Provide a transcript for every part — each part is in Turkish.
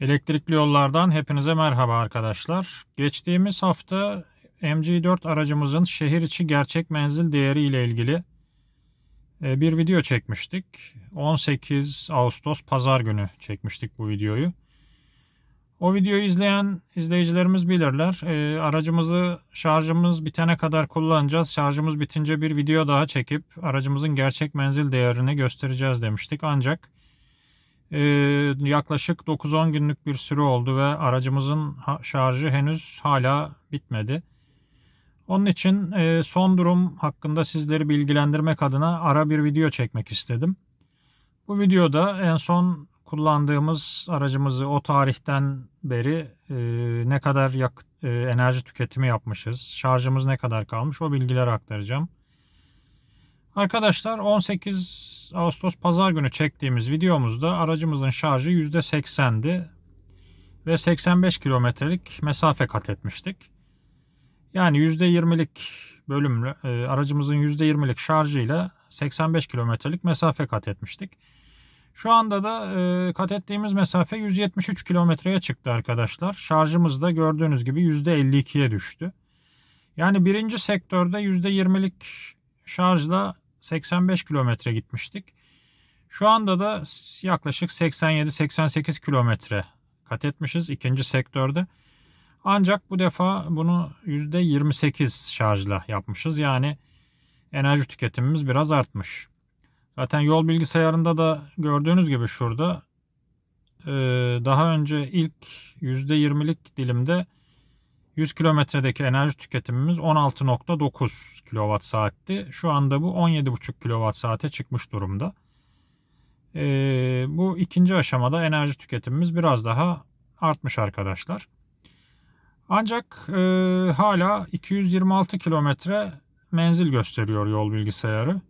Elektrikli yollardan hepinize merhaba arkadaşlar. Geçtiğimiz hafta MG4 aracımızın şehir içi gerçek menzil değeri ile ilgili e, bir video çekmiştik. 18 Ağustos pazar günü çekmiştik bu videoyu. O videoyu izleyen izleyicilerimiz bilirler. E, aracımızı şarjımız bitene kadar kullanacağız. Şarjımız bitince bir video daha çekip aracımızın gerçek menzil değerini göstereceğiz demiştik. Ancak ee, yaklaşık 9-10 günlük bir süre oldu ve aracımızın şarjı henüz hala bitmedi. Onun için e, son durum hakkında sizleri bilgilendirmek adına ara bir video çekmek istedim. Bu videoda en son kullandığımız aracımızı o tarihten beri e, ne kadar yakıt, e, enerji tüketimi yapmışız, şarjımız ne kadar kalmış o bilgileri aktaracağım. Arkadaşlar 18 Ağustos pazar günü çektiğimiz videomuzda aracımızın şarjı %80'di ve 85 kilometrelik mesafe kat etmiştik. Yani %20'lik bölümle e, aracımızın %20'lik şarjıyla 85 kilometrelik mesafe kat etmiştik. Şu anda da e, kat ettiğimiz mesafe 173 kilometreye çıktı arkadaşlar. Şarjımız da gördüğünüz gibi %52'ye düştü. Yani birinci sektörde %20'lik şarjla 85 kilometre gitmiştik. Şu anda da yaklaşık 87-88 kilometre kat etmişiz ikinci sektörde. Ancak bu defa bunu %28 şarjla yapmışız. Yani enerji tüketimimiz biraz artmış. Zaten yol bilgisayarında da gördüğünüz gibi şurada daha önce ilk %20'lik dilimde 100 kilometredeki enerji tüketimimiz 16.9 kWh saatti. Şu anda bu 17.5 kWh saate çıkmış durumda. Ee, bu ikinci aşamada enerji tüketimimiz biraz daha artmış arkadaşlar. Ancak e, hala 226 kilometre menzil gösteriyor yol bilgisayarı.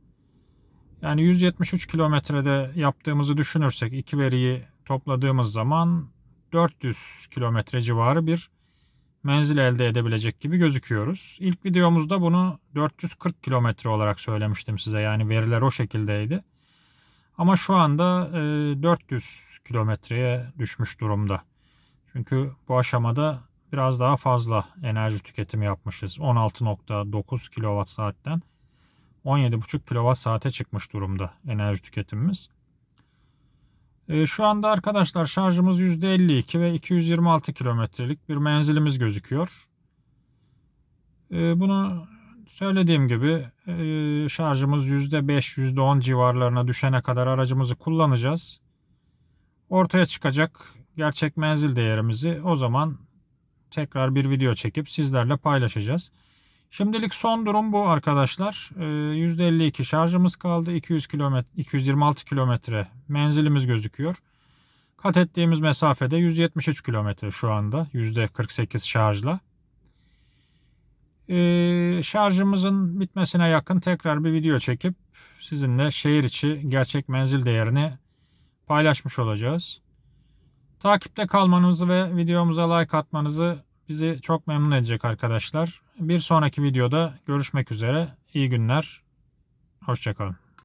Yani 173 kilometrede yaptığımızı düşünürsek iki veriyi topladığımız zaman 400 kilometre civarı bir menzil elde edebilecek gibi gözüküyoruz. İlk videomuzda bunu 440 kilometre olarak söylemiştim size. Yani veriler o şekildeydi. Ama şu anda 400 kilometreye düşmüş durumda. Çünkü bu aşamada biraz daha fazla enerji tüketimi yapmışız. 16.9 kWh saatten 17.5 kWh saate çıkmış durumda enerji tüketimimiz. E, şu anda arkadaşlar şarjımız %52 ve 226 kilometrelik bir menzilimiz gözüküyor. E, bunu söylediğim gibi e, şarjımız %5, %10 civarlarına düşene kadar aracımızı kullanacağız. Ortaya çıkacak gerçek menzil değerimizi o zaman tekrar bir video çekip sizlerle paylaşacağız. Şimdilik son durum bu arkadaşlar. %52 şarjımız kaldı. 200 kilometre, 226 kilometre menzilimiz gözüküyor. Kat ettiğimiz mesafede 173 kilometre şu anda. %48 şarjla. Ee, şarjımızın bitmesine yakın tekrar bir video çekip sizinle şehir içi gerçek menzil değerini paylaşmış olacağız. Takipte kalmanızı ve videomuza like atmanızı bizi çok memnun edecek arkadaşlar. Bir sonraki videoda görüşmek üzere. İyi günler. Hoşçakalın.